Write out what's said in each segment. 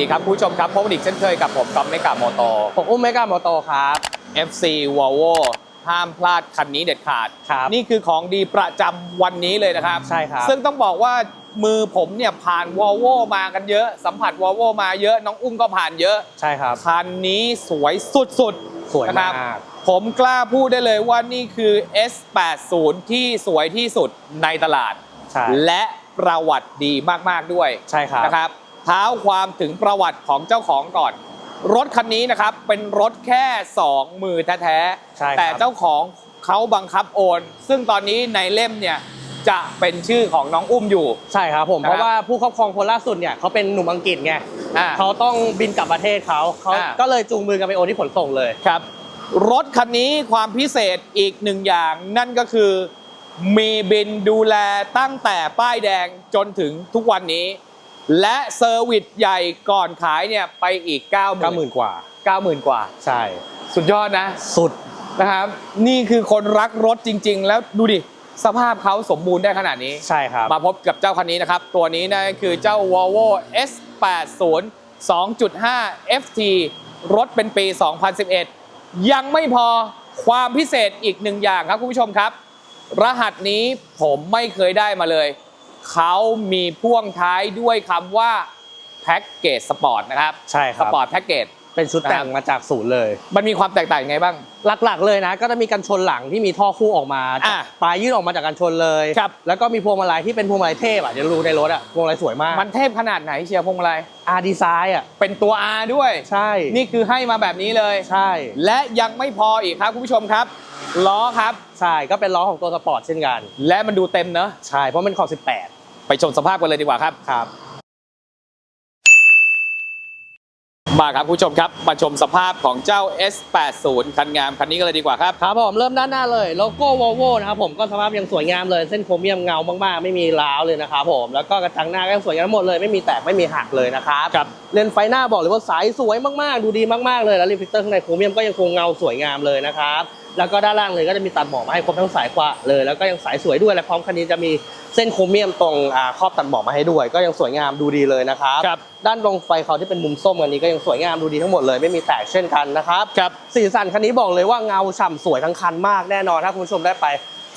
สดีครับคุณผู้ชมครับพบกันอีกเช่นเคยกับผมก๊อฟเมกะมอโตผมอุ้มเมกาโมโตครับ FC Volvo ห้ามพลาดคันนี้เด็ดขาด ครับนี่คือของดีประจำวันนี้เลยนะครับ ใช่ครับ ซึ่งต้องบอกว่ามือผมเนี่ยผ่าน Volvo มากันเยอะ สัมผัส Volvo มาเยอะน้องอุ้มก็ผ่านเยอะ ใช่ครับ คันนี้สวยสุดๆสวยนะคมารับกผมกล้าพูดได้เลยว่านี่คือ S80 ที่สวยที่สุดในตลาด ใช่และประวัติดีมากๆด้วยใช่ครับ นะครับเท้าความถึงประวัติของเจ้าของก่อน รถคันนี้นะครับเป็นรถแค่ 2 มือแท้ใช่ครับ ๆแต่เจ้าของเขาบังคับโอน ซึ่งตอนนี้ในเล่มเนี่ยจะเป็นชื่อของน้องอุ้มอยู่ ใช่ครับผมนะครับ เพราะว่าผู้ครอบครองคนล่าสุดเนี่ยเขาเป็นหนุ่มอังกฤษไงอ่า เขาต้องบินกลับประเทศเขาเขาอ่า ก็เลยจูงมือกันไปโอนที่ขนส่งเลย ครับรถคันนี้ความพิเศษอีกหนึ่งอย่าง นั่นก็คือมีบินดูแลตั้งแต่ป้ายแดงจนถึงทุกวันนี้ และเซอร์วิสใหญ่ก่อนขายเนี่ยไปอีก 9 0 0 0 0 90,000 กว่า 90,000 กว่า ใช่ สุดยอดนะ สุดนะครับ นี่คือคนรักรถจริง ๆ แล้วดูดิ สภาพเขาสมบูรณ์ได้ขนาดนี้ ใช่ครับ มาพบกับเจ้าคันนี้นะครับ ตัวนี้นะคือเจ้า Volvo S80 2.5 FT รถเป็นปี 2011 ยังไม่พอความพิเศษอีกหนึ่งอย่างครับคุณผู้ชมครับ รหัสนี้ผมไม่เคยได้มาเลย เขามีพ่วงท้ายด้วยคำว่าแพ็กเกจสปอร์ตนะครับใช่คสรับ ปอร์ตแพ็กเกจ เป็นชุดแต่งมาจากศูนย์เลย มันมีความแตกต่างยังไงบ้าง หลักๆเลยนะ ก็จะมีกันชนหลังที่มีท่อคู่ออกมาอะปลายยื่นออกมาจากกันชนเลย ครับ แล้วก็มีพวงมาลัยที่เป็นพวงมาลัยเทพอะเดี๋ยวดูในรถอะพวงมาลัยสวยมากมันเทพขนาดไหนเชียร์พวงมาลัยอาร์ดีไซน์อะเป็นตัว R ด้วย ใช่นี่คือให้มาแบบนี้เลย ใช่ และยังไม่พออีกครับคุณผู้ชมครับ ล้อครับ ใช่ก็เป็นล้อของตัวสปอร์ตเช่นกัน และมันดูเต็มเนอะใช่เพราะมันขอบไปชมสภาพกันเลยดีกว่าครับ18ครับ มาครับคุณผู้ชมครับมาชมสภาพของเจ้า S80 คันงามคันนี้กันเลยดีกว่าครับ ครับผมเริ่มด้านหน้าเลยโลโก้ Volvo นะครับผมก็สภาพยังสวยงามเลยเส้นโครเมียมเงามากๆ ไม่มีร้าวเลยนะครับผมแล้วก็กระจังหน้าก็ยังสวยงามทั้งหมดเลยไม่มีแตกไม่มีหักเลยนะครับครับ เลนส์ไฟหน้าบอกเลยว่าใสสวยมากๆ ดูดีมากๆเลยแล้วรีฟิลเตอร์ข้างในโครเมียมก็ยังคงเงาสวยงามเลยนะครับ แล้วก็ด้านล่างเลยก็จะมีตัดหมอกมาให้ครบทั้งสายขวาเลย แล้วก็ยังสายสวยด้วยและพร้อมคันนี้จะมีเส้นโครเมียมตรงอ่าครอบตัดหมอกมาให้ด้วย ก็ยังสวยงามดูดีเลยนะครับครับ ด้านตรงไฟเขาที่เป็นมุมส้มอันนี้ก็ยังสวยงามดูดีทั้งหมดเลยไม่มีแตกเช่นกันนะครับ ครับ สีสันคันนี้บอกเลยว่าเงาฉ่ำสวยทั้งคันมากแน่นอนถ้าคุณผู้ชมได้ไป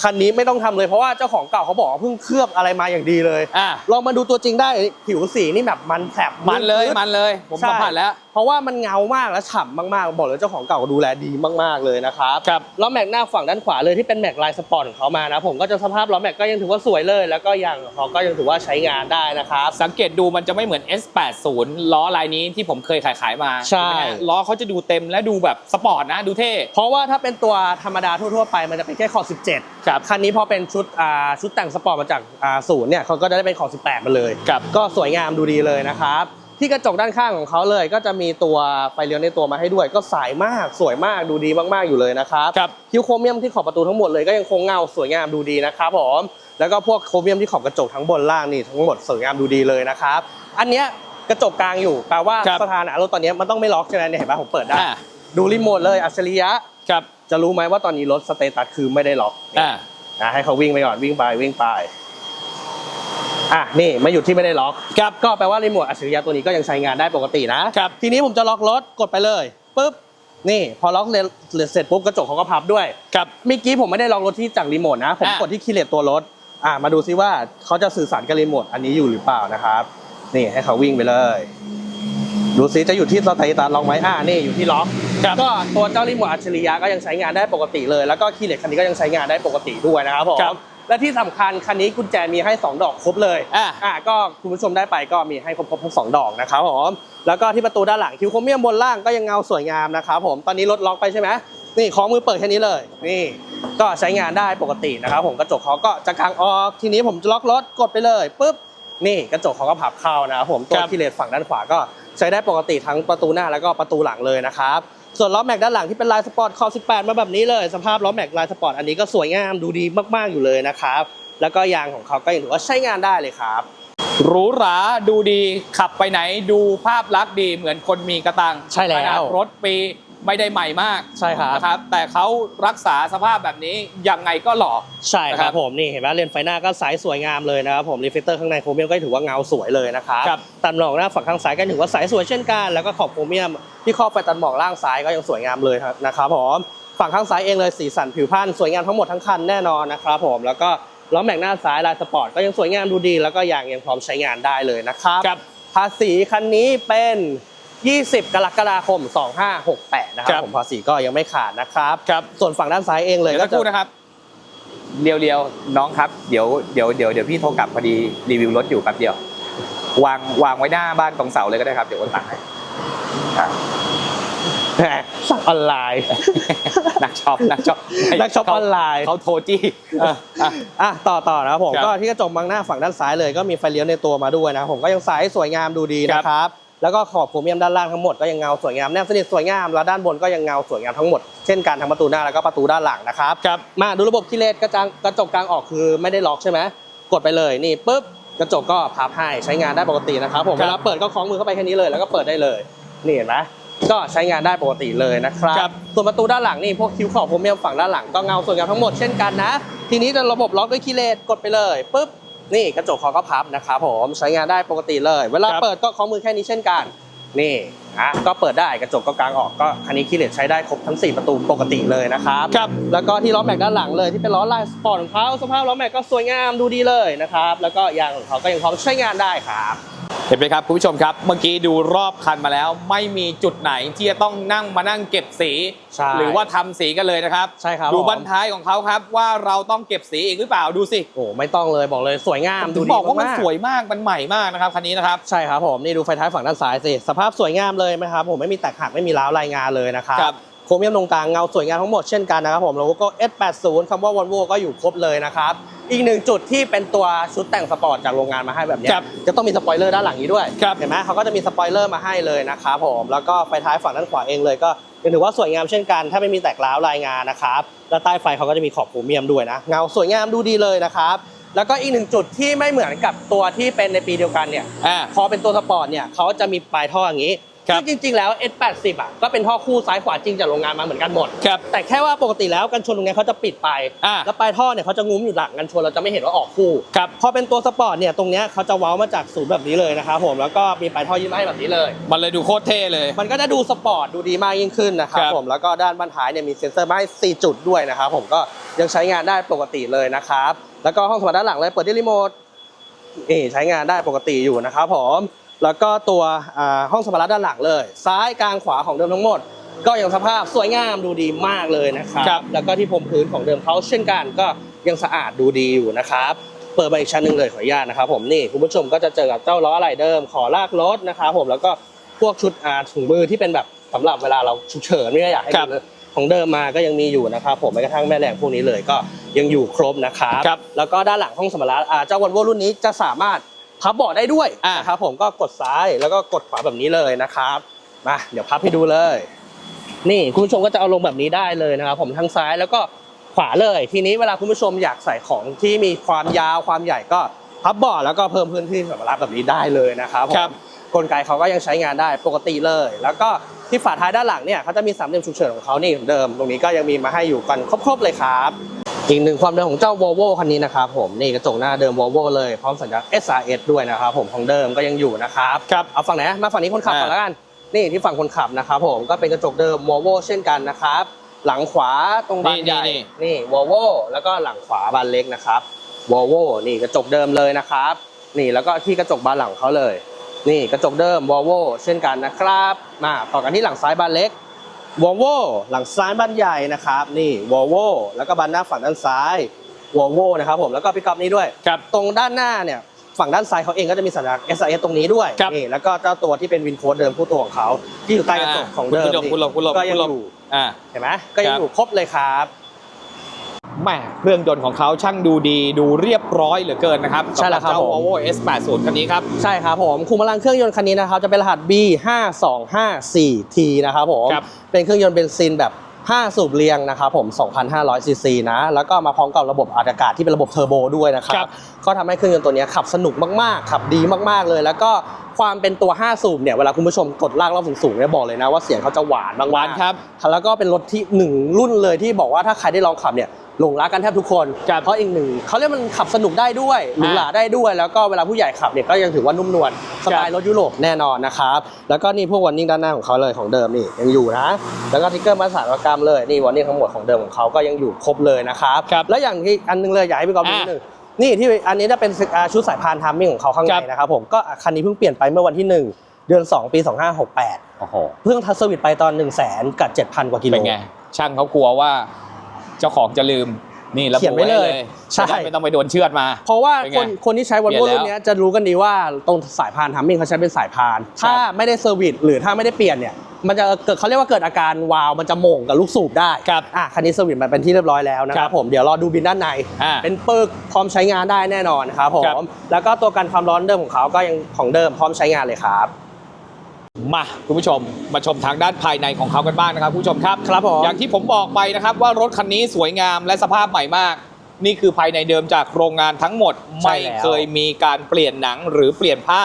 คันนี้ไม่ต้องทำเลยเพราะว่าเจ้าของเก่าเขาบอกว่าเพิ่งเคลือบอะไรมาอย่างดีเลย อะลองมาดูตัวจริงได้ผิวสีนี่แบบมันแผลบมันเลยดมันเลย ผมใช่สัมผัสแล้ว เพราะว่ามันเงามากและฉ่ำมากๆ บอกเลยเจ้าของเก่าดูแลดีมากๆเลยนะครับครับล้อแม็กหน้าฝั่งด้านขวาเลยที่เป็นแม็กลายสปอร์ตของเขามานะผมก็จะสภาพล้อแม็กก็ยังถือว่าสวยเลย แล้วก็ยางของเขาก็ยังถือว่าใช้งานได้นะครับสังเกตดูมันจะไม่เหมือน S80 ล้อลายนี้ที่ผมเคยขายขายๆมาใช่ไหมฮะล้อเขาจะดูเต็มและดูแบบสปอร์ตนะดูเท่เพราะว่าถ้าเป็นตัวธรรมดาทั่วๆไปมันจะเป็นแค่ขอบ17ครับคันนี้พอเป็นชุดอ่าชุดแต่งสปอร์ตมาจากอ่าศูนย์เนี่ยเขาก็จะได้เป็นของ18มาเลยครับก็สวยงามดูดีเลยนะครับ ที่กระจกด้านข้างของเขาเลย ก็จะมีตัวไฟเลี้ยวในตัวมาให้ด้วย ก็ใสมากสวยมากดูดีมากๆอยู่เลยนะครับครับ คิ้วโครเมียมที่ขอบประตูทั้งหมดเลยก็ยังคงเงาสวยงามดูดีนะครับผมแล้วก็พวกโครเมียมที่ขอบกระจกทั้งบนล่างนี่ทั้งหมดสวยงามดูดีเลยนะครับอันเนี้ยกระจกกลางอยู่แปลว่าครับสถานะรถตอนเนี้ยมันต้องไม่ล็อกใช่ไหมเนี่ยเห็นปะผมเปิดได้ อะดูรีโมทเลยอัจฉริยะ ครับจะรู้ไหมว่าตอนนี้รถสเตตัสคือไม่ได้ล็อกอะอะให้เขาวิ่งไปก่อนวิ่งไปวิ่งไป อะนี่มาหยุดที่ไม่ได้ล็อกครับก็แปลว่ารีโมทอัจฉริยะตัวนี้ก็ยังใช้งานได้ปกตินะครับทีนี้ผมจะล็อกรถกดไปเลยปุ๊บนี่พอล็อกเลเสร็จปุ๊บกระจกเขาก็พับด้วยครับเมื่อกี้ผมไม่ได้ล็อกรถที่จากรีโมทนะผมอะกดที่คีย์เลตตัวรถอะมาดูซิว่าเขาจะสื่อสารกับรีโมทอันนี้อยู่หรือเปล่านะครับนี่ให้เขาวิ่งไปเลยดูซิจะอยู่ที่สเตตัสล็อกไหมอ่านี่อยู่ที่ล็อกครับก็ตัวเจ้ารีโมทอัจฉริยะก็ยังใช้งานได้ปกติเลย แล้วก็คีย์เลตคันนี้ก็ยังใช้งานได้ปกติด้วยนะครับผมครับ และที่สำคัญคันนี้กุญแจมีให้ 2 ดอกครบเลยอะอะก็คุณผู้ชมได้ไปก็มีให้ครบครบทั้งสองดอกนะครับผมแล้วก็ที่ประตูด้านหลังคิวโครเมียมบนล่างก็ยังเงาสวยงามนะครับผมตอนนี้รถล็อกไปใช่ไหมนี่ของมือเปิดแค่นี้เลย นี่ ก็ใช้งานได้ปกตินะครับผมกระจกเขาก็จะกางออกทีนี้ผมจะล็อกรถกดไปเลยปุ๊บนี่กระจกเขาก็พับเข้านะครับผมตัวครับคีย์เลตฝั่งด้านขวาก็ใช้ได้ปกติทั้งประตูหน้าแล้วก็ประตูหลังเลยนะครับ ส่วนล้อแม็กด้านหลังที่เป็นลายสปอร์ตคอ18 มาแบบนี้เลย สภาพล้อแม็กลายสปอร์ตอันนี้ก็สวยงามดูดีมากๆอยู่เลยนะครับ แล้วก็ยางของเขาก็ยังถือว่าใช้งานได้เลยครับหรูหราดูดีขับไปไหนดูภาพลักษณ์ดีเหมือนคนมีกระตังใช่แล้วขนาดรถปี ไม่ได้ใหม่มากใช่ครับ นะครับ แต่เขารักษาสภาพแบบนี้ยังไงก็หล่อ ใช่คครัรับบผมนี่เห็นไหมเลนส์ไฟหน้าก็สายสวยงามเลยนะครับผมรีเฟลเตอร์ข้างในโครเมียมก็ถือว่าเงาสวยเลยนะครับครับ ตันหมอกหน้าฝั่งข้างซ้ายก็ถือว่าสายสวยเช่นกัน แล้วก็ขอบโครเมียมที่ครอบไฟตันหมอกล่างซ้ายก็ยังสวยงามเลยครับนะครับผมฝั่งข้างซ้ายเองเลยสีสันผิวพรรณสวยงามทั้งหมดทั้งคันแน่นอนนะครับผมแล้วก็ล้อแม็กหน้าซ้ายลายสปอร์ตก็ยังสวยงามดูดี แล้วก็ยางยังพร้อมใช้งานได้เลยนะครับ ครับ ภาษีคันนี้เป็น 20 กรกฎาคม 2568 นะคครัรับ บผมภาษีก็ยังไม่ขาดนะครับ ครับส่วนฝั่งด้านซ้ายเองเลยเดี๋ยวก็สักคจะรู่นะครับ เรียวๆ น้องครับ เดี๋ยวเดี๋ยวเดี๋ยวเดี๋ยวพี่โทรกลับพอดีรีวิวรถอยู่แป๊บเดียว วางวางไว้หน้าบ้านตรงเสาเลยก็ได้ครับ เดี๋ยวโอนตังค์ให้อะแหมสั่งออนไลน์ นักช็อปนักช็อปนักช็อปออนไลน์ เขาโทรจี้อะอะ อะต่อต่อนะครับผมครับก็ที่กระจกมองหน้าฝั่งด้านซ้ายเลยก็มีไฟเลี้ยวในตัวมาด้วยนะครับผมก็ยังสายสวยงามดูดีครับนะครับ แล้วก็ขอบโครเมียมด้านล่างทั้งหมดก็ยังเงาสวยงามแนบสนิทสวยงามแล้วด้านบนก็ยังเงาสวยงามทั้งหมดเช่นกันทั้งประตูหน้าแล้วก็ประตูด้านหลังนะครับครับมาดูระบบคีย์เลสกระจังกระจกกลางออกคือไม่ได้ล็อกใช่ไหมกดไปเลยนี่ปุ๊บกระจกก็พับให้ใช้งานได้ปกตินะครับผมครับเวลาเปิดก็คล้องมือเข้าไปแค่นี้เลย แล้วก็เปิดได้เลยนี่เห็นไหมก็ใช้งานได้ปกติเลยนะครับครับส่วนประตูด้านหลังนี่พวกคิ้วขอบโครเมียมฝั่งด้านหลังก็เงาสวยงามทั้งหมดเช่นกันนะ ทีนี้จะระบบล็อกด้วยคีย์เลสกดไปเลยปุ๊บ นี่กระจกคอก็พับนะครับผมใช้งานได้ปกติเลย เวลาครับเปิดก็คล้องมือแค่นี้เช่นกัน นี่ อะก็เปิดได้กระจกก็กางออกก็คันนี้คีย์เลสใช้ได้ครบทั้ง 4 ประตูปกติเลยนะครับครับแล้วก็ที่ล้อแม็กด้านหลังเลยที่เป็นล้อลายสปอร์ตของเขาสภาพล้อแม็กก็สวยงามดูดีเลยนะครับแล้วก็ยางของเขาก็ยังพร้อมใช้งานได้ครับเห็นไหมครับคุณผู้ชมครับเมื่อกี้ดูรอบคันมาแล้ว ไม่มีจุดไหนที่จะต้องนั่งมานั่งเก็บสีใช่หรือว่าทำสีกันเลยนะครับใช่ครับดูผมบั้นท้ายของเขาครับ ว่าเราต้องเก็บสีอีกหรือเปล่าดูสิโอ้ไม่ต้องเลยบอกเลยสวยงามถึดูงดีบอกว่ามันกๆสวยมากมันใหม่มากนะครับคันนี้นะครับใช่ครับผมนี่ดูไฟท้ายฝั่งด้านซ้ายสิสภาพสวยงามเลยไหมครับผมไม่มีแตกหักไม่มีร้าวรายงานเลยนะครับครับโครเมียมตรงกลางเงาสวยงามทั้งหมดเช่นกันนะครับผมแล้วก็ S80 คำว่า Volvo ก็อยู่ครบเลยนะครับอีกหนึ่งจุดที่เป็นตัวชุดแต่งสปอร์ตจากโรงงานมาให้แบบเนี้ยครับจะต้องมีสปอยเลอร์ด้านหลังนี้ด้วยครับเห็นไหมเขาก็จะมีสปอยเลอร์มาให้เลยนะครับผมแล้วก็ไฟท้ายฝั่งด้านขวาเองเลยก็ยังถือว่าสวยงามเช่นกัน ถ้าไม่มีแตกร้าวรายงานนะครับแล้วใต้ไฟเขาก็จะมีขอบโครเมียมด้วยนะเงาสวยงามดูดีเลยนะครับแล้วก็อีกหนึ่งจุดที่ไม่เหมือนกับตัวที่เป็นในปีเดียวกันเนี่ยอ่าพอเป็นตัวสปอร์ตเนี่ยเขาจะมีปลายท่ออย่างนี้ ครับซึ่งจริง ๆ แล้ว S80 อะก็เป็นท่อคู่ซ้ายขวาจริงจากโรงงานมาเหมือนกันหมด ครับแต่แค่ว่าปกติแล้วกันชนตรงเนี้ยเขาจะปิดไป อ่าแล้วปลายท่อเนี่ยเขาจะงุ้มอยู่หลังกันชนเราจะไม่เห็นว่าออกคู่ครับ พอเป็นตัวสปอร์ตเนี่ยตรงเนี้ยเขาจะเว้ามาจากศูนย์แบบนี้เลยนะครับผมแล้วก็มีปลายท่อยืดมาให้แบบนี้เลย มันเลยดูโคตรเท่เลย มันก็จะดูสปอร์ตดูดีมากยิ่งขึ้นนะครับครับ ผมแล้วก็ด้านบั้นท้ายเนี่ยมีเซ็นเซอร์มาให้4จุดด้วยนะครับผมก็ยังใช้งานได้ปกติเลยนะครับแล้วก็ห้องสมบัติด้านหลังเลยเปิดด้วยรีโมทนี่ใช้งานได้ปกติอยู่นะครับผม แล้วก็ตัวอ่าห้องสัมภาระด้านหลังเลย ซ้ายกลางขวาของเดิมทั้งหมด ก็ยังสภาพสวยงามดูดีมากเลยนะครับครับแล้วก็ที่พรมพื้นของเดิมเขาเช่นกันก็ยังสะอาดดูดีอยู่นะครับเปิดมาอีกชั้นหนึ่งเลยขออนุญาตนะครับผมนี่คุณผู้ชมก็จะเจอกับเจ้าล้ออะไรเดิมขอลากรถนะครับผมแล้วก็พวกชุดอาถุงมือที่เป็นแบบสำหรับเวลาเราฉุกเฉินไม่ได้อยากให้ครับดูเลยของเดิมมาก็ยังมีอยู่นะครับผมแม้กระทั่งแม่แรงพวกนี้เลยก็ยังอยู่ครบนะครับครับแล้วก็ด้านหลังห้องสมรรถอ่าเจ้าวันโวรุ่นนี้จะสามารถ พับเบาะได้ด้วยอ่านะครับผมก็กดซ้ายแล้วก็กดขวาแบบนี้เลยนะครับมาเดี๋ยวพับให้ดูเลย นี่คุณผู้ชมก็จะเอาลงแบบนี้ได้เลยนะครับ ผมทั้งซ้ายแล้วก็ขวาเลย ทีนี้เวลาคุณผู้ชมอยากใส่ของที่มีความยาวความใหญ่ก็พับเบาะแล้วก็เพิ่มพื้นที่สำหรับแบบนี้ได้เลยนะครับผมครับกลไกเขาก็ยังใช้งานได้ปกติเลย แล้วก็ที่ฝาท้ายด้านหลังเนี่ยเขาจะมีสามเหลี่ยมฉุกเฉินของเขานี่เหมือนเดิม ตรงนี้ก็ยังมีมาให้อยู่กันครบๆเลยครับ อีกหนึ่งความเดิมของเจ้า Volvo คันนี้นะครับผมนี่กระจกหน้าเดิม Volvo เลยพร้อมสัญลักษณ์ SRS ด้วยนะครับผมของเดิมก็ยังอยู่นะครับครับเอาฝั่งไหนมาฝั่งนี้คนขับอ่าก่อนแล้วกันนี่ที่ฝั่งคนขับนะครับผมก็เป็นกระจกเดิม Volvo เช่นกันนะครับหลังขวาตรงบานใหญ่นี่นี่ Volvo แล้วก็หลังขวาบานเล็กนะครับ Volvo นี่กระจกเดิมเลยนะครับ นี่แล้วก็ที่กระจกบานหลังเขาเลย นี่กระจกเดิม Volvo เช่นกันนะครับมาต่อกันที่หลังซ้ายบานเล็ก Volvo หลังซ้ายบานใหญ่นะครับนี่ Volvo แล้วก็บานหน้าฝั่งด้านซ้าย Volvo นะครับผมแล้วก็พี่กอฟนี้ด้วย ครับ ตรงด้านหน้าเนี่ยฝั่งด้านซ้ายเขาเองก็จะมีสัญลักษณ์ SAS ตรงนี้ด้วยครับนี่แล้วก็เจ้าตัวที่เป็นวินโค้ดเดิมผู้ตัวของเขาที่อยู่ใต้กระจกของเดิมคุณหลบคุณหลบคุณหลบก็ยังคุณหลบ อยู่อ่า เห็นไหมก็ยังครับ อยู่ครบเลยครับ แหม่เครื่องยนต์ของเขาช่างดูดีดูเรียบร้อยเหลือเกินนะครับใช่แล้วครับสำหเจ้า ผม Volvo S80 คันนี้ครับ ใช่ครับผมคุมพลังเครื่องยนต์คันนี้นะครับจะเป็นรหัส B5254T นะครับผมครับ เป็นเครื่องยนต์เบนซินแบบ 5 สูบเรียงนะครับผม 2,500 ซีซีนะ แล้วก็มาพร้อมกับระบบอัดอากาศที่เป็นระบบเทอร์โบด้วยนะคครัรับบก็ทำให้เครื่องยนต์ตัวเนี้ยขับสนุกมาก ๆ ขับดีมาก ๆ เลย แล้วก็ความเป็นตัว 5 สูบเนี่ยเวลาคุณผู้ชมกดลากรอบสูงๆเนี่ยบอกเลยนะว่าเสียงเขาจะหวานมากๆ หวานครับ แล้วก็เป็นรถที่หนึ่งรุ่นเลยที่บอกว่าถ้าใครได้ลองขับเนี่ย หลงรักกันแทบทุกคนครับเพราะอีกหนึ่งเขาเรียกมันขับสนุกได้ด้วยหรูหราได้ด้วย แล้วก็เวลาผู้ใหญ่ขับเนี่ยก็ยังถือว่านุ่มนวลสไตล์รถยุโรปแน่นอนนะครับ แล้วก็นี่พวกวันนิ่งด้านหน้าของเขาเลยของเดิมนี่ยังอยู่นะ แล้วก็ทิกเกอร์มาสานกรรมเลยนี่วันนิ่งทั้งหมดของเดิมของเขาก็ยังอยู่ครบเลยนะครับครับแล้วอย่างที่อันนึงเลยอยากให้พี่กอล์ฟดูนิดนึงนี่ที่อันนี้จะเป็นอ่าชุดสายพานทัมมิ่งของเขาข้างคในรับนะครับผมก็คันนี้เพิ่งเปลี่ยนไปเมื่อวันที่หนึ่งเดือนสองปี 2568โอ้โหเพิ่งทัสวิตไปตอน1นึ่งแสนกับ7,000 กว่ากิโลเป็นไงช่างเขากลัวว่า เจ้าของจะลืมนี่ระเขียนบุไว้ไว้เลเลยยใช่ จะได้ไม่ต้องไปโดนเชือดมา เพราะว่าเป็นไงคนคนที่ใช้วันเปลี่โว่ยนแล้วรุ่นเนี้ยจะรู้กันดีว่าตรงสายพานทัมมิ่งเขาใช้เป็นสายพาน ถ้าไม่ได้เซอร์วิสหรือถ้าไม่ได้เปลี่ยนเนี่ยมันจะเกิดเขาเรียกว่าเกิดอาการวาล์วมันจะโหม่งกับลูกสูบได้ครับอะคันนี้เซอร์วิสมาเป็นที่เรียบร้อยแล้วนะคครัรับบผมเดี๋ยวรอดูบินด้านใน อ่าเป็นปึกพร้อมใช้งานได้แน่นอนครับผครับ มแล้วก็ตัวกันความร้อนเดิมของเขาก็ยังของเดิมพร้อมใช้งานเลยครับ มาคุณผู้ชมมาชมทางด้านภายในของเขากันบ้างนะครับคุณผู้ชมครับครับผมอย่างที่ผมบอกไปนะครับว่ารถคันนี้สวยงามและสภาพใหม่มาก นี่คือภายในเดิมจากโรงงานทั้งหมดใช่ไม่แล้วเคยมีการเปลี่ยนหนังหรือเปลี่ยนผ้า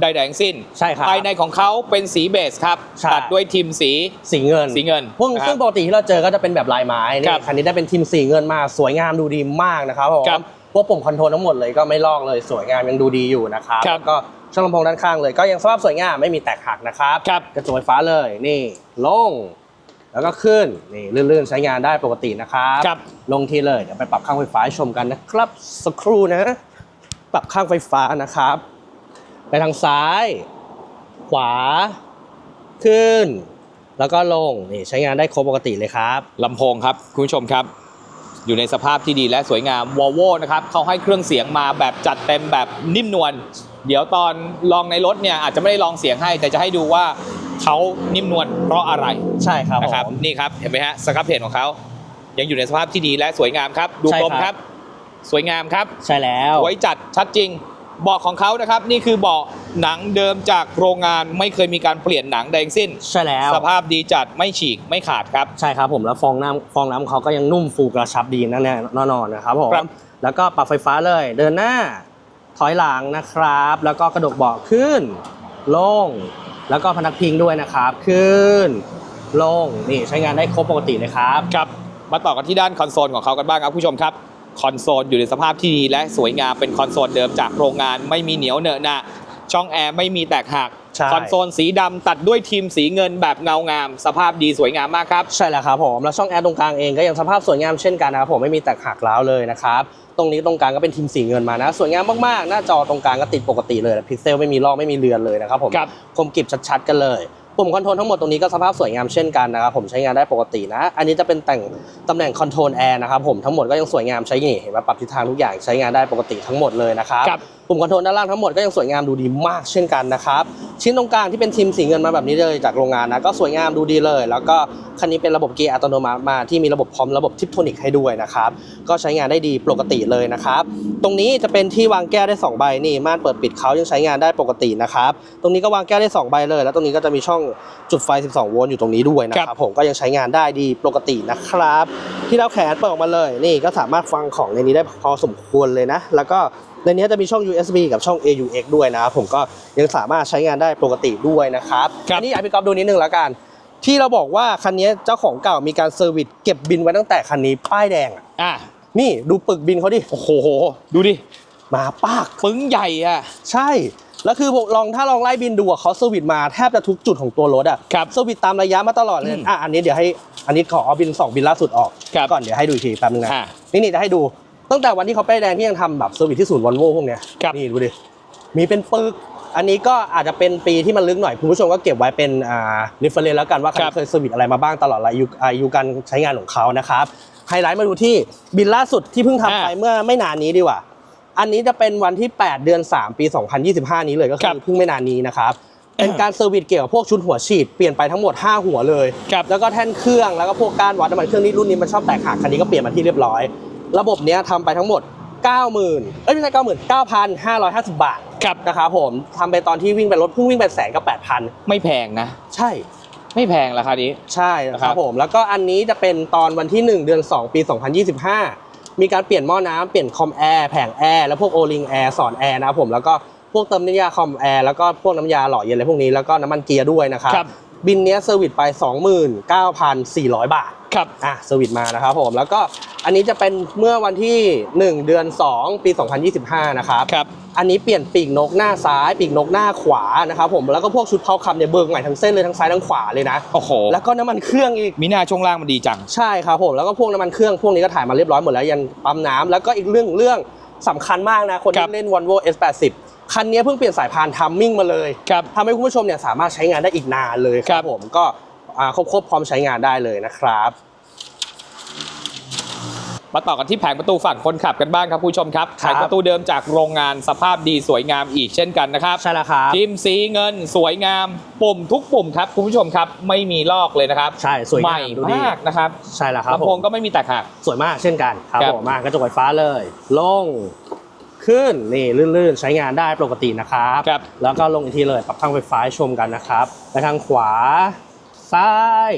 ใดๆทั้งสิ้นใช่ครับภายในของเขาเป็นสีเบสครับใช่ตัดด้วยทิมสีสีเงินสีเงินพวกนะครับซึ่งปกติที่เราเจอก็จะเป็นแบบลายไม้ครันี่บคันนี้ได้เป็นทีมสีเงินมาสวยงามดูดีมากนะครับผมครับพวกปุ่มคอนโทรลทั้งหมดเลยก็ไม่ลอกเลยสวยงามยังดูดีอยู่นะครับครับแล้วก็ ช่องลำโพงด้านข้างเลย ก็ยังสภาพสวยงามไม่มีแตกหักนะครับครับ กระจกไฟฟ้าเลยนี่ลง แล้วก็ขึ้นนี่ลื่นๆใช้งานได้ปกตินะครับครับ ลงทีเลยเดี๋ยวไปปรับข้างไฟฟ้าให้ชมกันนะครับสักครู่นะ ปรับข้างไฟฟ้านะครับ ไปทางซ้าย ขวา ขึ้น แล้วก็ลงนี่ใช้งานได้ครบปกติเลยครับ ลำโพงครับคุณผู้ชมครับ อยู่ในสภาพที่ดีและสวยงามวอลโวนะครับเขาให้เครื่องเสียงมาแบบจัดเต็มแบบนิ่มนวล เดี๋ยวตอนลองในรถเนี่ยอาจจะไม่ได้ลองเสียงให้ แต่จะให้ดูว่าเขานิ่มนวลเพราะอะไรใช่ครับนะครับผมนี่ครับเห็นไหมฮะสครับเพจของเขายังอยู่ในสภาพที่ดีและสวยงามครับ ดูใช่กลมครับครับ สวยงามครับใช่แล้วไว้จัดชัดจริงเบาะของเขานะครับนี่คือเบาะหนังเดิมจากโรงงานไม่เคยมีการเปลี่ยนหนังใดทั้งสิ้น ใช่แล้ว สภาพดีจัดไม่ฉีกไม่ขาดครับ ใช่ครับผมแล้วฟองน้ำฟองน้ำเขาก็ยังนุ่มฟูกระชับดีนั่นแน่แน่นอนนะครับผมครับแล้วก็ปรับไฟฟ้าเลยเดินหน้า ถอยหลังนะครับ แล้วก็กระดกเบาะขึ้น ลง แล้วก็พนักพิงด้วยนะครับ ขึ้น ลง นี่ใช้งานได้ครบปกติเลยครับ ครับ มาต่อกันที่ด้านคอนโซลของเขากันบ้างครับผู้ชมครับ คอนโซลอยู่ในสภาพที่ดีและสวยงาม เป็นคอนโซลเดิมจากโรงงาน ไม่มีเหนียวเหนอะหนะ ช่องแอร์ไม่มีแตกหัก ใช่ คอนโซลสีดำตัดด้วยทีมสีเงินแบบเงางาม สภาพดีสวยงามมากครับ ใช่แล้วครับผม แล้วช่องแอร์ตรงกลางเองก็ยังสภาพสวยงามเช่นกันนะครับผมไม่มีแตกหักร้าวเลยนะครับ ตรงนี้ตรงกลางก็เป็นทีมสีเงินมานะสวยงามมากๆ หน้าจอตรงกลางก็ติดปกติเลยพิกเซลไม่มีลอกไม่มีเลือนเลยนะครับผมครับ คมกริบชัดๆกันเลยปุ่มคอนโทรลทั้งหมดตรงนี้ก็สภาพสวยงามเช่นกันนะครับผมใช้งานได้ปกตินะ อันนี้จะเป็นแต่งตำแหน่งคอนโทรลแอร์นะครับผมทั้งหมดก็ยังสวยงามใช้นี่เห็นไหมปรับทิศทางทุกอย่างใช้งานได้ปกติทั้งหมดเลยนะครับ ครับปุ่มคอนโทรลด้านล่างทั้งหมดก็ยังสวยงามดูดีมากเช่นกันนะครับ ชิ้นตรงกลางที่เป็นทีมสีเงินมาแบบนี้เลยจากโรงงานนะก็สวยงามดูดีเลย แล้วก็คันนี้เป็นระบบเกียร์อัตโนมัติมาที่มีระบบพร้อมระบบทิปโทนิกให้ด้วยนะครับก็ใช้งานได้ดีปกติเลยนะครับ ตรงนี้จะเป็นที่วางแก้วได้สองใบนี่ม่านเปิดปิดเขายังใช้งานได้ปกตินะครับตรงนี้ก็วางแก้วได้สองใบเลย แล้วตรงนี้ก็จะมีช่องจุดไฟ 12 โวลต์อยู่ตรงนี้ด้วยนะครัรับบผมก็ยังใช้งานได้ดีปกตินะครับ ที่เราแขนเปิดออกมาเลยนี่ก็สามารถฟังของในนี้ได้พอสมควรเลยนะ แล้วก็ ในนี้จะมีช่อง USB กับช่อง AUX ด้วยนะครับผมก็ยังสามารถใช้งานได้ปกติด้วยนะครับครับอันนี้อยากให้พี่ก๊อฟดูนิดนึงแล้วกัน ที่เราบอกว่าคันนี้เจ้าของเก่ามีการเซอร์วิสเก็บบินไว้ตั้งแต่คันนี้ป้ายแดงอะอะนี่ดูปึกบินเขาดิโอ้โห ดูดิมาปากปึ้งใหญ่อะใช่แล้วคือผมลองถ้าลองไล่บินดูอะเขาเซอร์วิสมาแทบจะทุกจุดของตัวรถอะครับเซอร์วิสตามระยะมาตลอดเลยอืมอะอันนี้เดี๋ยวให้อันนี้ขอเอาบินสองบินล่าสุดออกครับก่อนเดี๋ยวให้ดูอีกทีแป๊บนึงนะอะนี่นี่จะให้ดู ตั้งแต่วันที่เขาไปายแดงที่ยังทำแบบเซอร์วิสที่ศูนย์วอลโว่พวกเนี้ยครับ นี่ดูดิ มีเป็นปึก อันนี้ก็อาจจะเป็นปีที่มันลึกหน่อย คุณผู้ชมก็เก็บไว้เป็นอ่ารีเฟรนแล้วกันว่าใครครับเคยเซอร์วิสอะไรมาบ้างตลอดอายุอายุการใช้งานของเขานะครับไฮไลท์มาดูที่บินล่าสุดที่เพิ่งทำไปเมื่อไม่นานนี้ดีกว่า อันนี้จะเป็นวันที่ 8 เดือน 3 ปี 2025 นี้เลยก็ครัคือบเพิ่งไม่นานนี้นะครับ เป็นการเซอร์วิสเกี่ยวกับพวกชุดหัวฉีดเปลี่ยนไปทั้งหมด 5 หัวเลย ครับ แล้วก็แท่นเครื่องแล้วก็พวกก้านวัดน้ำมันเครื่องนี้รุ่นนี้มันชอบแตกหักคันนี้ก็เปลี่ยนมาที่เรียบร้อย ระบบเนี้ยทำไปทั้งหมด 90,000เอ้ยไม่ใช่90,000 9,550 บาทครับนะครับผมทำไปตอนที่วิ่งไปรถเพิ่งวิ่งไปแสนกับ8,000 ไม่แพงนะ ใช่ ไม่แพงราคานี้ ใช่นะคครัรับบ ผมแล้วก็อันนี้จะเป็นตอนวันที่ 1 เดือน 2 ปี 2025 มีการเปลี่ยนหม้อน้ำเปลี่ยนคอมแอร์แผงแอร์แล้วพวกโอลิงแอร์สอนแอร์นะครับผมแล้วก็พวกเติมน้ำยาคอมแอร์แล้วก็พวกน้ำยาหล่อเย็นอะไรพวกนี้แล้วก็น้ำมันเกียร์ด้วยนะครับครับ บินเนี้ยเซอร์วิสไป 29,400 บาท ครับ อะเซอร์วิสมานะครับผม แล้วก็อันนี้จะเป็นเมื่อวันที่ 1 เดือน 2 ปี 2025 นะครับ ครับ อันนี้เปลี่ยนปีกนกหน้าซ้าย ปีกนกหน้าขวานะครับผม แล้วก็พวกชุดเผาคำเนี่ยเบิกใหม่ทั้งเส้นเลยทั้งซ้ายทั้งขวาเลยนะ โอ้โห แล้วก็น้ำมันเครื่องอีก มีหน้าช่วงล่างมันดีจัง ใช่ครับผม แล้วก็พวกน้ำมันเครื่องพวกนี้ก็ถ่ายมาเรียบร้อยหมดแล้วยันปั๊มน้ำแล้วก็อีกเรื่องเรื่องสำคัญมากนะคนครัที่บ เล่น Volvo S80 คันนี้เพิ่งเปลี่ยนสายพานทัมมิ่งมาเลยครับทำให้คุณผู้ชมเนี่ยสามารถใช้งานได้อีกนานเลยคครัรับบผมก็อ่าครบๆพร้อมใช้งานได้เลยนะครับมาต่อกันที่แผงประตูฝั่งคนขับกันบ้างครับผู้ชมครับคแผรับงประตูเดิมจากโรงงานสภาพดีสวยงามอีกเช่นกันนะครับใช่แล้วครับทิมสีเงินสวยงามปุ่มทุกปุ่มครับคุณผู้ชมครับไม่มีลอกเลยนะครับใช่สวยใหงาม่มดูดีมากนะครับใช่แล้วครับลำผโพงมก็ไม่มีแตกหักสวยมากเช่นกันครับครับผมมากระจกไฟฟ้าเลย ลง ขึ้นนี่ลื่นๆ ใช้งานได้ปกตินะครับครับ แล้วก็ลงอีกทีเลยปรับทางไฟฟ้าให้ชมกันนะครับไปทางขวา ซ้าย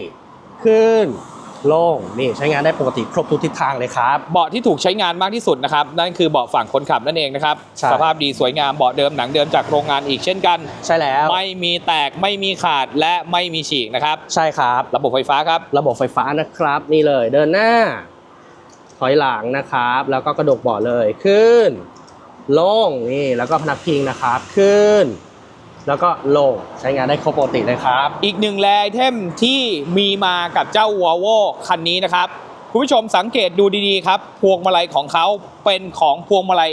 ขึ้นลงนี่ใช้งานได้ปกติครบทุกทิศทางเลยครับ เบาะที่ถูกใช้งานมากที่สุดนะครับ นั่นคือเบาะฝั่งคนขับนั่นเองนะครับใช่สภาพดีสวยงามเบาะเดิมหนังเดิมจากโรงงานอีกเช่นกัน ใช่แล้ว ไม่มีแตกไม่มีขาดและไม่มีฉีกนะครับ ใช่ครับ ระบบไฟฟ้าครับ ระบบไฟฟ้านะครับ นี่เลยเดินหน้า ถอยหลังนะครับ แล้วก็กระดกเบาะเลยขึ้น ลงนี่แล้วก็พนักพิงนะครับขึ้น แล้วก็ลงใช้งานได้ครบปกติเลยครับ อีกหนึ่งแรไอเทมที่มีมากับเจ้า v o l v o คันนี้นะครับ คุณผู้ชมสังเกตดูดีๆครับ พวงมาลัยของเขาเป็นของพวงมาลัย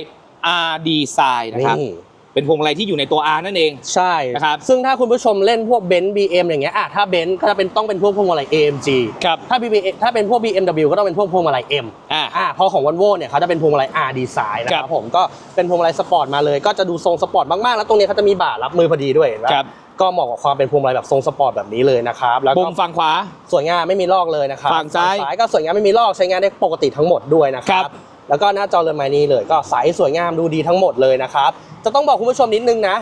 R Design นะครับนี่ เป็นพวงมาลัยที่อยู่ในตัว R นั่นเอง ใช่นะครับซึ่งถ้าคุณผู้ชมเล่นพวกเบนซ์บีเอ็มอย่างเงี้ยอะถ้าเบนซ์ก็จะเป็นต้องเป็นพวกพวงมาลัย AMG ครับถ้า BB ถ้าเป็นพวก BMW ก็ต้องเป็นพวกพวงมาลัย M อ่าอ่าพอของ Volvo เนี่ยเขาจะเป็นพวงมาลัย R Design นะคครัรับบผมก็เป็นพวงมาลัยสปอร์ตมาเลยก็จะดูทรงสปอร์ตมากๆแล้วตรงนี้เขาจะมีบ่ารับมือพอดีด้วยเห็นไหมครับก็เหมาะกับความเป็นพวงมาลัยแบบทรงสปอร์ตแบบนี้เลยนะครับแล้วปุ่ก็มฝั่งขวาสวยงามไม่มีลอกเลยนะครับฝั่งซ้ายก็สวยงามไม่มีลอกใช้งานได้ปกติทั้งหมดด้วยนะคครัรับบ แล้วก็หน้าจอเรือนไม้นี้เลยก็ใสสวยงามดูดีทั้งหมดเลยนะครับ จะต้องบอกคุณผู้ชมนิดนึงนะ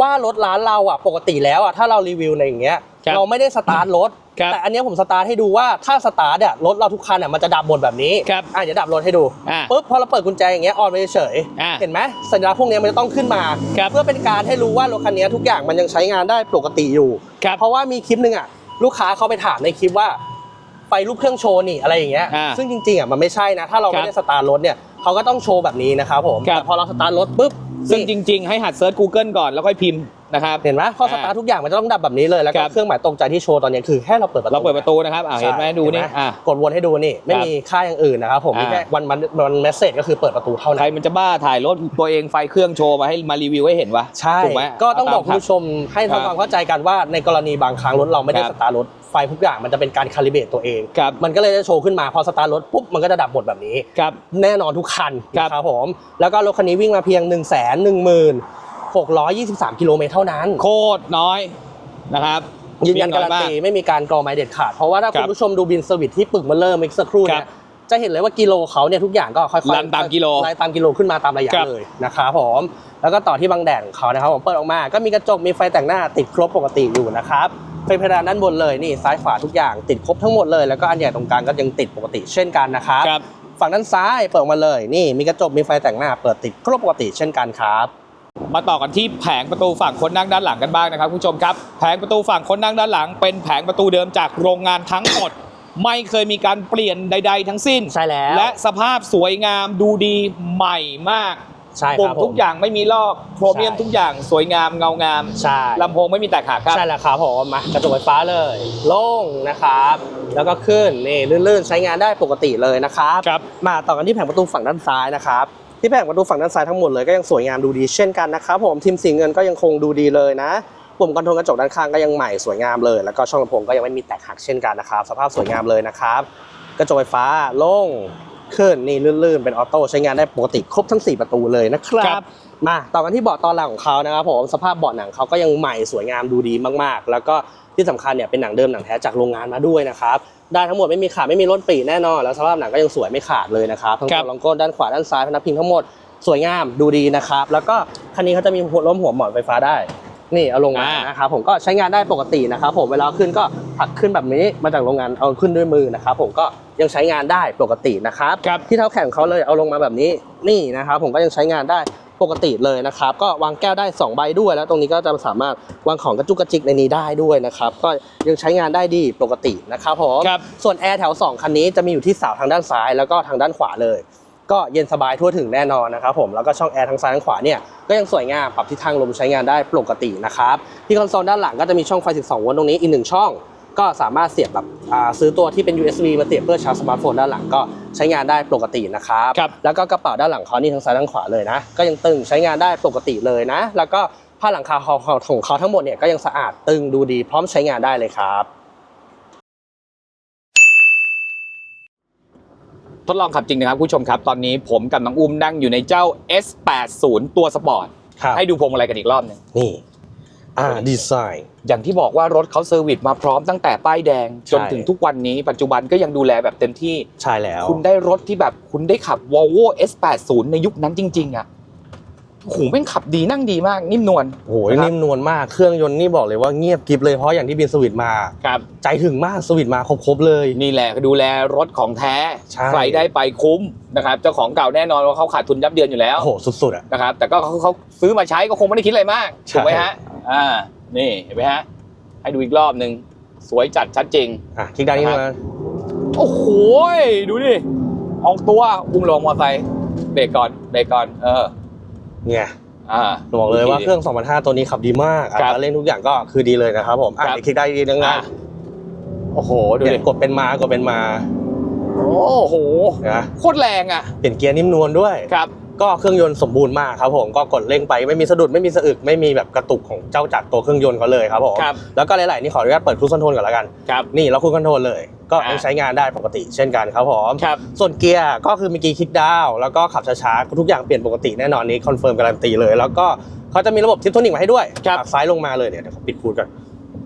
ว่ารถร้านเราอะปกติแล้วอะถ้าเรารีวิวในอย่างเงี้ยครับเราไม่ได้สตาร์ทรถ ครับแต่อันเนี้ยผมสตาร์ทให้ดูว่าถ้าสตาร์ทเนี่ยรถเราทุกคันเนี่ยมันจะดับหมดแบบนี้ครับอะเดี๋ยวดับรถให้ดูอ่าปุ๊บพอเราเปิดกุญแจอย่างเงี้ยออนไปเฉยๆอ่าเห็นไหมสัญลักษณ์พวกเนี้ยมันจะต้องขึ้นมา ครับ เพื่อเป็นการให้รู้ว่ารถคันเนี้ยทุกอย่างมันยังใช้งานได้ปกติอยู่ ครับ เพราะว่ามีคลิปหนึ่งอะลูกค้าเขาไปถามในคลิปว่าไฟรูปเครื่องโชว์นี่อะไรอย่างเงี้ย อ่าซึ่งจริงๆอะมันไม่ใช่นะ ถ้าเราครับไม่ได้สตาร์ทรถเนี่ยเขาก็ต้องโชว์แบบนี้นะครับผมครับ แต่พอเราสตาร์ทรถปุ๊บซึ่งจนี่ริง ๆ ให้หัดเซิร์ช Google ก่อนแล้วค่อยพิมพ์ นะครับเห็นไหมพอสตาร์ททุกอย่างมันจะต้องดับแบบนี้เลยแล้วคก็รับเครื่องหมายตรงใจที่โชว์ตอนเนี้ยคือแค่เราเปิดประตูเราเปิดประตูนะครับอ่าเห็นไหมใช่ดูนี่เห็ไหมอะกดวนให้ดูนี่ไม่ครับมีค่าอย่างอื่นนะครับผมมีอ่าแค่วันวันวันเมสเซจก็คือเปิดประตูเท่าใครนั้นมันจะบ้าถ่ายรถตัวเองไฟเครื่องโชว์มาให้มารีวิวให้เห็นวะใช่ถูกไหมก็ต้องบอกเาคุณตามผู้ชมให้ครับทำความเข้าใจกันว่าในกรณีบางครั้งรถเราไม่ได้ครับสตาร์ทรถไฟทุกอย่างมันจะเป็นการคาลิเบรตตัวเองครับมันก็เลยจะโชว์ขึ้นมาพอสตาร์ทรถปุ๊บมันก็จะดับหมดแบบนี้ครับแน่นอนทุกคันครับนะครับผม แล้วก็รถคันนี้วิ่งมาเพียง 1 1 6 2 3 กิโลเมตรเท่านั้น โคตรน้อยนะครับยืนยันวิ่งการันมตีไม่มีการกรอไม้เด็ดขาด เพราะว่าถ้าครัคุบณผู้ชมดูบินเซอร์วิสที่ปึกมาเริ่มเมื่อสักครู่ครัเนี่บยจะเห็นเลยว่ากิโลเขาเนี่ยทุกอย่างก็ค่อยๆรันตามกิโลไล่ตามกิโลขึ้นมาตามระยะครับเลยนะครับผมแล้วก็ต่อที่บางแดดของเขานะครับผมเปิดออกมา ก็มีกระจกมีไฟแต่งหน้าติดครบปกติอยู่นะครับไฟเพดานด้านบนเลยนี่ซ้ายขวาทุกอย่างติดครบทั้งหมดเลยแล้วก็อันใหญ่ตรงกลางก็ยังติดปกติเช่นกันนะครับครับฝั่งด้านซ้ายเปิดออกมาเลย นี่มีกระจกมีไฟแต่งหน้าเปิดติดครบปกติเช่นกันครับ มาต่อกันที่แผงประตูฝั่งคนนั่งด้านหลังกันบ้างนะครับคุณผู้ชมครับแผงประตูฝั่งคนนั่งด้านหลัง เป็นแผงประตูเดิมจากโรงงานทั้งหมด ไม่เคยมีการเปลี่ยนใด ๆ ทั้งสิ้นใช่แล้วและสภาพสวยงามดูดีใหม่มากใช่คปุ่มรับผมทุกอย่างไม่มีลอกโครเมียมใช่ทุกอย่างสวยงามเงางามใช่ลำโพงไม่มีแตกหักครับใช่แล้วครับผมมากระจกไฟฟ้าเลย โล่งนะครับ แล้วก็ขึ้นนี่ลื่นๆใช้งานได้ปกติเลยนะครับครับมาต่อกันที่แผงประตูฝั่งด้านซ้ายนะครับ ที่แผงประตูฝั่งด้านซ้ายทั้งหมดเลยก็ยังสวยงามดูดีเช่นกันนะครับผมทีมสีเงินก็ยังคงดูดีเลยนะปุ่มคอนโทรลกระจกด้านข้างก็ยังใหม่สวยงามเลย แล้วก็ช่องลำโพงก็ยังไม่มีแตกหักเช่นกันนะครับ สภาพสวยงามเลยนะครับ กระจกไฟฟ้าโล่งขึ้นนี่ลื่นๆ เป็นออโต้ใช้งานได้ปกติครบทั้ง 4 ประตูเลยนะครัครับบมาต่อกันที่เบาะตอนหลังของเขานะครับผมสภาพเบาะหนังเขาก็ยังใหม่สวยงามดูดีมากๆ แล้วก็ที่สำคัญเนี่ยเป็นหนังเดิมหนังแท้จากโรงงานมาด้วยนะครับ ได้ทั้งหมดไม่มีขาดไม่มีร่นปรีแน่นอน แล้วสภาพหนังก็ยังสวยไม่ขาดเลยนะครับทั้งครัตับวลองก้นด้านขวาด้านซ้ายพนักพิงทั้งหมดสวยงามดูดีนะครับ แล้วก็คันนี้เขาจะมีหัวล้มหัวหมอนไฟฟ้าได้ นี่เอาลงมาอ่านนะครับผมก็ใช้งานได้ปกตินะครับผมเวลาขึ้นก็ผลักขึ้นแบบนี้มาจากโรงงานเอาขึ้นด้วยมือนะครับผมก็ยังใช้งานได้ปกตินะครับครับที่เท้าแข็งเขาเลยเอาลงมาแบบนี้นี่นะครับผมก็ยังใช้งานได้ ปกติเลยนะครับ ก็วางแก้วได้ 2 ใบด้วย แล้วตรงนี้ก็จะสามารถวางของกระจุกกระจิกในนี้ได้ด้วยนะครับ ก็ยังใช้งานได้ดีปกตินะครับผมครับ ส่วนแอร์แถว 2 คันนี้จะมีอยู่ที่เสาทางด้านซ้ายแล้วก็ทางด้านขวาเลย ก็เย็นสบายทั่วถึงแน่นอนนะครับผมแล้วก็ช่องแอร์ทางซ้ายทางขวาเนี่ยก็ยังสวยงามปรับทิศทางลมใช้งานได้ปกตินะครับที่คอนโซลด้านหลังก็จะมีช่องไฟ 12 โวลต์ตรงนี้อีกหนึ่งช่อง ก็สามารถเสียบแบบอ่าซื้อตัวที่เป็น USB มาเสียบเพื่อชาร์จสมาร์ทโฟนด้านหลังก็ใช้งานได้ปกตินะครับครับแล้วก็กระเป๋าด้านหลังเขานี่ทางซ้ายทางขวาเลยนะ ก็ยังตึงใช้งานได้ปกติเลยนะ แล้วก็ผ้าหลังคาของของเขาทั้งหมดเนี่ยก็ยังสะอาดตึงดูดีพร้อมใช้งานได้เลยครับทดลองขับจริงนะครับคุณผู้ชมครับ ตอนนี้ผมกับน้องอุ้มนั่งอยู่ในเจ้า S80 ตัวสปอร์ตครับให้ดูพวงมาลัยกันอีกรอบหนึงนี่ อ่าดีไซน์อย่างที่บอกว่ารถเขาเซอร์วิสมาพร้อมตั้งแต่ป้ายแดงใช่จนถึงทุกวันนี้ปัจจุบันก็ยังดูแลแบบเต็มที่ ใช่แล้ว คุณได้รถที่แบบคุณได้ขับ Volvo S80 ในยุคนั้นจริง ๆ อะ โอ้โหแม่งขับดีนั่งดีมากนิ่มนวล โอ้โหนะครับ นิ่มนวลมากเครื่องยนต์นี่บอกเลยว่าเงียบกริบเลยเพราะอย่างที่บินสวิตมา ครับ ใจถึงมากสวิตมาครบๆเลย นี่แหละดูแลรถของแท้ใช่ ใครได้ไปคุ้มนะครับเจ้าของเก่าแน่นอนว่าเขาขาดทุนยับเยินอยู่แล้วโอ้โหสุดๆอะ นะครับ แต่ก็เขาเขาซื้อมาใช้ก็คงไม่ได้คิดอะไรมากใช่ ถูกไหมฮะอ่านี่เห็นไหมฮะให้ดูอีกรอบหนึ่งสวยจัดชัดจริง อะคลิกด้านนี้ครัมาบโอ้โหดูดิออกตัวอุ้มลงมอเตอร์ไซค์เบรกก่อนเบรกก่อนเออ เนี่ยอ่า บอกเลยว่าเครื่อง 2005 ตัวนี้ขับดีมากอัครับตราเร่งทุกอย่างก็คือดีเลยนะครับผมอะครับ เดี๋ยวคลิกได้ดีนึงอะนะโอ้โห ดูเนี่ดิยกดเป็นมากดเป็นมาโอ้โห นะโคตรแรงอะ เปลี่ยนเกียร์นิ่มนวลด้วย ครับ ก็เครื่องยนต์สมบูรณ์มากครับผมก็กดเร่งไปไม่มีสะดุดไม่มีสะอึกไม่มีแบบกระตุกของเจ้าจักรตัวเครื่องยนต์เขาเลยครับผมครับแล้วก็หลายๆนี่ขออนุญาตเปิดครูซคอนโทรลก่อนแล้วกันครับนี่เราครูซคอนโทรลเลยก็อ่ายังใช้งานได้ปกติเช่นกันครับผมครับส่วนเกียร์ก็คือมีกีคลิกดาวน์แล้วก็ขับช้าๆทุกอย่างเปลี่ยนปกติแน่นอนนี้คอนเฟิร์มการันตีเลย แล้วก็เขาจะมีระบบทิปโทนิกมาให้ด้วยครับผลักซ้ายลงมาเลยเนี่ยเดี๋ยวผมปิดพูดกัน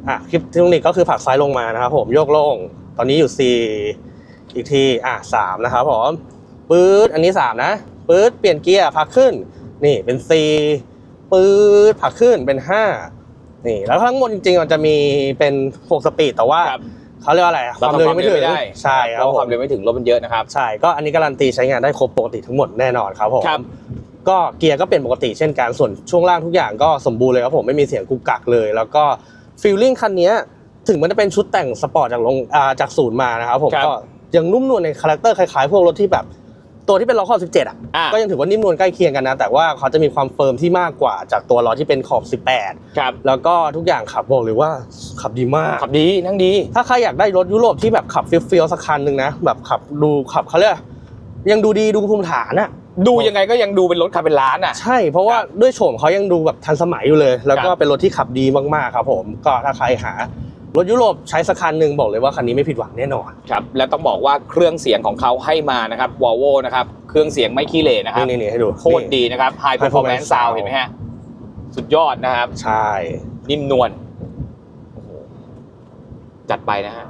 อะคลิปทิปโทนิกก็คือผลักซ้ายลงมานะครับผมโยกลงตอนนี้อยู่ 4 อีกทีอะสามนะครับผม ปื๊ดอันนี้ 3 นะปื๊ดเปลี่ยนเกียร์ผลักขึ้น นี่เป็น 4ปื๊ดผลักขึ้นเป็น 5 นี่แล้วทั้งหมดจริงๆมันจะมีเป็น 6 สปีดแต่ว่าครับเขาเรียกว่าอะไรความเร็วยังไม่ถึงได้ใช่ครับเพาะผความมเร็วไม่ถึงรถมันเยอะนะครับใช่ก็อันนี้การันตีใช้งานได้ครบปกติทั้งหมดแน่นอนครับผมครับก็เกียร์ก็เป็นปกติเช่นกันส่วนช่วงล่างทุกอย่างก็สมบูรณ์เลยครับผมไม่มีเสียงกุกกักเลย แล้วก็ฟีลลิ่งคันเนี้ยถึงมันจะเป็นชุดแต่งสปอร์ตจากลงอ่าจากศูนย์มานะครับผมครับก็ยังนุ่มนวลในคาแรคเตอร์คล้ายๆ พวกรถที่แบบ ตัวที่เป็นล้อขอบ 17 อะ อะก็ยังถือว่านิ่มนวลใกล้เคียงกันนะ แต่ว่าเขาจะมีความเฟิร์มที่มากกว่าจากตัวล้อที่เป็นขอบ18ครับแล้วก็ทุกอย่างขับบอกเลยว่าขับดีมาก ขับดีนั่งดี ถ้าใครอยากได้รถยุโรปที่แบบขับเฟี้ยวๆสักคันหนึ่งนะ แบบขับดูขับเขาเรียกยังดูดีดูภูมิฐานอะดูยังไงก็ยังดูเป็นรถขับเป็นล้านอะ ใช่เพราะว่าด้วยโฉมเขายังดูแบบทันสมัยอยู่เลย แล้วก็ครับ เป็นรถที่ขับดีมากๆครับผม ก็ถ้าใครหา รถยุโรปใช้สักคันหนึ่งบอกเลยว่าคันนี้ไม่ผิดหวังแน่นอน ครับ และต้องบอกว่าเครื่องเสียงของเขาให้มานะครับ Volvo นะครับ เครื่องเสียงไม่ขี้เหร่นะครับ นี่นี่ๆให้ดูโคตรดีนะครับ High Performance Performance Sound Sound เห็นไหมฮะ สุดยอดนะครับ ใช่ นิ่มนวลโอ้โหจัดไปนะฮะ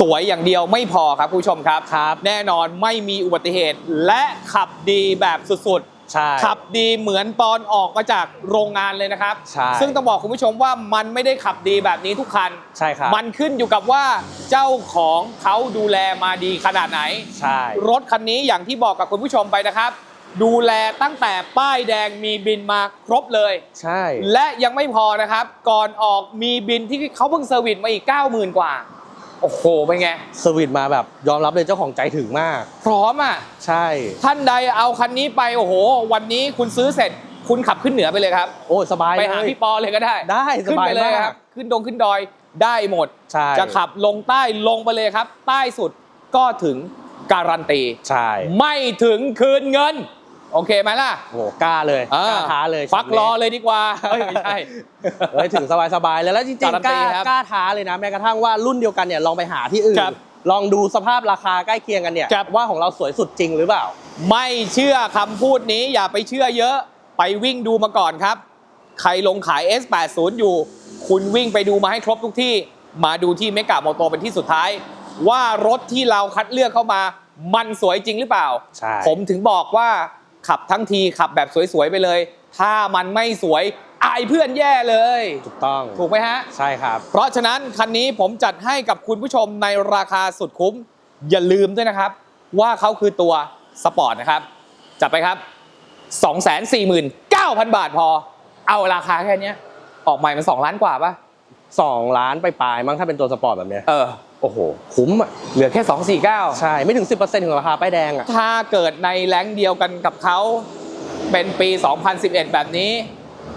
สวยอย่างเดียวไม่พอครับคุณผู้ชมครับครับ แน่นอนไม่มีอุบัติเหตุและขับดีแบบสุดใช่ๆขับดีเหมือนตอนออกมาจากโรงงานเลยนะครับ ใช่ ซึ่งต้องบอกคุณผู้ชมว่ามันไม่ได้ขับดีแบบนี้ทุกคัน ใช่ครับ มันขึ้นอยู่กับว่าเจ้าของเขาดูแลมาดีขนาดไหน ใช่ รถคันนี้อย่างที่บอกกับคุณผู้ชมไปนะครับ ดูแลตั้งแต่ป้ายแดงมีบินมาครบเลย ใช่ และยังไม่พอนะครับ ก่อนออกมีบินที่เขาเพิ่งเซอร์วิสมาอีก 90,000 กว่า โอ้โหเป็นไงสวิตมาแบบยอมรับเลยเจ้าของใจถึงมาก พร้อมอะ ใช่ ท่านใดเอาคันนี้ไปโอ้โห วันนี้คุณซื้อเสร็จ คุณขับขึ้นเหนือไปเลยครับ โอ้ยสบายไปเลหายพี่ปอเลยก็ได้ได้สขึ้นบายไปเลยมากครับขึ้นดงขึ้นดอยได้หมด ใช่ จะขับลงใต้ลงไปเลยครับ ใต้สุดก็ถึงการันตี ใช่ ไม่ถึงคืนเงิน โอเคไหมล่ะ โอ้โหกล้าเลยอ่กล้าท้าเลยฟักรอเลยดีกว่าเอ้ยไม่ใช่ เฮ้ยถึงสบายๆเลยแล้วจริงการันๆกตีล้าครับกล้าท้าเลยนะแม้กระทั่งว่ารุ่นเดียวกันเนี่ยลองไปหาที่อื่นครับลองดูสภาพราคาใกล้เคียงกันเนี่ยครับ ว่าของเราสวยสุดจริงหรือเปล่า ไม่เชื่อคำพูดนี้อย่าไปเชื่อเยอะไปวิ่งดูมาก่อนครับ ใครลงขาย S80 อยู่ คุณวิ่งไปดูมาให้ครบทุกที่ มาดูที่เมกะโมโตเป็นที่สุดท้าย ว่ารถที่เราคัดเลือกเข้ามา มันสวยจริงหรือเปล่า ใช่ ผมถึงบอกว่า ขับทั้งทีขับแบบสวยๆไปเลย ถ้ามันไม่สวยอายเพื่อนแย่เลย ถูกต้องถูกไหมฮะ ใช่ครับ เพราะฉะนั้นคันนี้ผมจัดให้กับคุณผู้ชมในราคาสุดคุ้ม อย่าลืมด้วยนะครับ ว่าเขาคือตัวสปอร์ตนะครับ จัดไปครับ 249,000 บาทพอ เอาราคาแค่เนี้ยออกใหม่มัน 2 ล้านกว่าปะ2ล้านไปปลายๆมั้งถ้าเป็นตัวสปอร์ตแบบเนี้ย เออ โอ้โห คุ้มอะ เหลือแค่ 249 ใช่ ไม่ถึง 10%ของราคาป้ายแดงอะ ถ้าเกิดในแรงค์เดียวกันกับเขาเป็นปี 2011 แบบนี้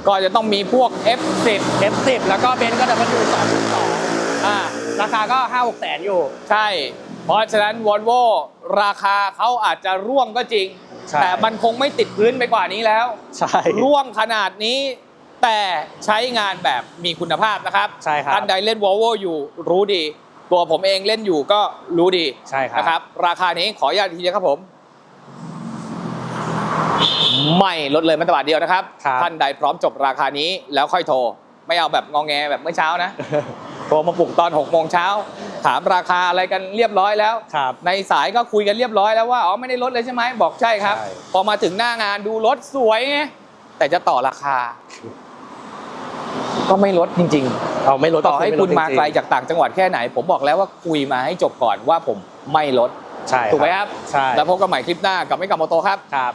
ก็จะต้องมีพวก F10 F10 แล้วก็เบนซ์ก็ดับเบิลยูสองสองอ่าราคาก็ 5 6แสนอยู่ ใช่ เพราะฉะนั้น Volvo ราคาเขาอาจจะร่วงก็จริงใช่แต่มันคงไม่ติดพื้นไปกว่านี้แล้ว ใช่ ร่วงขนาดนี้แต่ใช้งานแบบมีคุณภาพนะครับใช่ครับท่านใดเล่น Volvo อยู่รู้ดี ตัวผมเองเล่นอยู่ก็รู้ดีใช่ครับ นะครับ ราคานี้ขออนุญาตทีเดียวครับผม ไม่ลดเลยแม้แต่บาทเดียวนะครับ ครับ ท่านใดพร้อมจบราคานี้แล้วค่อยโทร ไม่เอาแบบงองแงแบบเมื่อเช้านะโทรมาปลุกตอน6โมงเช้า ถามราคาอะไรกันเรียบร้อยแล้ว ครับ ในสายก็คุยกันเรียบร้อยแล้วว่าอ๋อไม่ได้ลดเลยใช่ไหมบอกใช่ครับ ใช่ พอมาถึงหน้างานดูรถสวยไงแต่จะต่อราคา ก็ไม่ลดจริงเอาไม่ลดๆต่อให้ไม่ลคุดณมาจริงๆไกลจากต่างจังหวัดแค่ไหน ผมบอกแล้วว่าคุยมาให้จบก่อนว่าผมไม่ลดใช่ถูกไหมครับใช่แล้วพบกันใหม่คลิปหน้ากับไม่กับโมโตครับครับ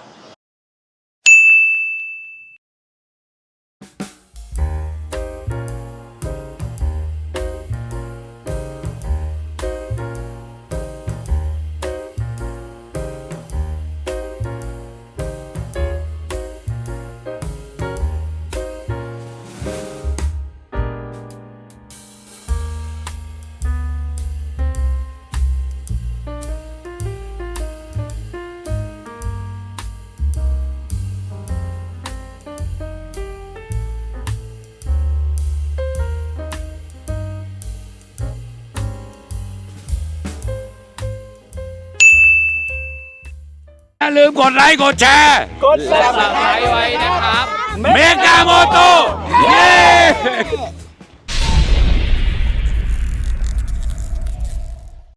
อย่าลืมกดไลค์กดแชร์และสับสไครต์ไว้นะครับ เมกาโมโตเย้